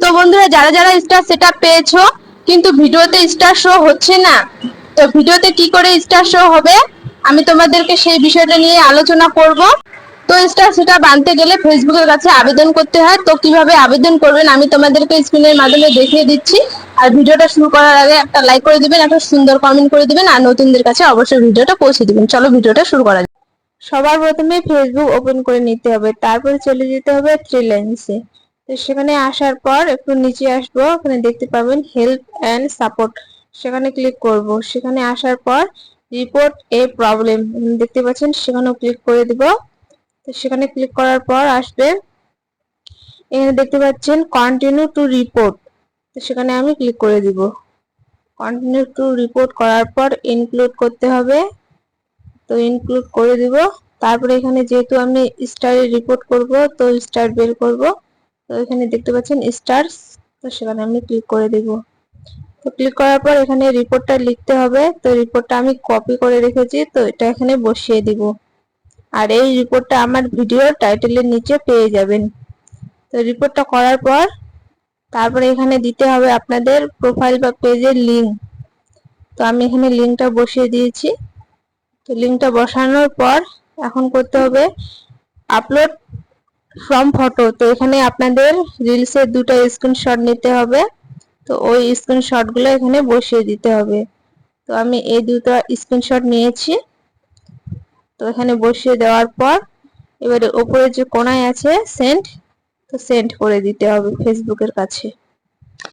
তো বন্ধুরা, যারা যারা স্টার সেটা পেয়েছ, কিন্তু ভিডিওতে স্টার শো হচ্ছে না, তো ভিডিওতে কি করে স্টার শো হবে, আমি তোমাদেরকে সেই বিষয়টা নিয়ে আলোচনা করব। তো স্টার সেটা বানতে গেলে ফেসবুকের কাছে আবেদন করতে হয়, তো কীভাবে আবেদন করবেন আমি তোমাদেরকে স্ক্রিনের মাধ্যমে দেখিয়ে দিচ্ছি। আর ভিডিওটা শুরু করার আগে একটা লাইক করে দিবেন, একটা সুন্দর কমেন্ট করে দিবেন, আর নতুনদের কাছে অবশ্যই ভিডিওটা পৌঁছে দিবেন। চলো ভিডিওটা শুরু করা যাক। সবার প্রথমে ফেসবুক ওপেন করে নিতে হবে, তারপরে চলে যেতে হবে থ্রি লাইন্সে তো সেখানে আসার পর একটু নিচে আসব, ওখানে দেখতে পাবেন হেল্প অ্যান্ড সাপোর্ট সেখানে ক্লিক করব। সেখানে আসার পর রিপোর্ট এ প্রবলেম দেখতে পাচ্ছেন সেখানেও ক্লিক করে দিব। তো সেখানে ক্লিক করার পর আসবে। এখানে দেখতে পাচ্ছেন কন্টিনিউ টু রিপোর্ট তো সেখানে আমি ক্লিক করে দিব। কন্টিনিউ টু রিপোর্ট করার পর ইনক্লুড করতে হবে। তো ইনক্লুড করে দিব। তারপরে এখানে যেহেতু আমি স্টারে রিপোর্ট করব, তো স্টার বের করব। তো এখানে দেখতে পাচ্ছেন স্টারস তো সেখানে আমি ক্লিক করে দিব। তো ক্লিক করার পর এখানে রিপোর্টটা লিখতে হবে। তো রিপোর্টটা আমি কপি করে রেখেছি, তো এটা এখানে বসিয়ে দিব। আর এই রিপোর্টটা আমার ভিডিও টাইটেলের নিচে পেয়ে যাবেন। তো রিপোর্টটা করার পর তারপরে এখানে দিতে হবে আপনাদের প্রোফাইল বা পেজের লিঙ্ক তো আমি এখানে লিঙ্কটা বসিয়ে দিয়েছি। তো লিঙ্কটা বসানোর পর এখন করতে হবে আপলোড ফ্রম ফটো তো এখানে আপনাদের রিলসের দুটো স্ক্রিনশট নিতে হবে। তো ওই স্ক্রিনশটগুলো এখানে বসিয়ে দিতে হবে। তো আমি এই দুটো স্ক্রিনশট নিয়েছি। তো এখানে বসিয়ে দেওয়ার পর এবারে ওপরে যে কোনায় আছে সেন্ট তো সেন্ড করে দিতে হবে ফেসবুকের কাছে।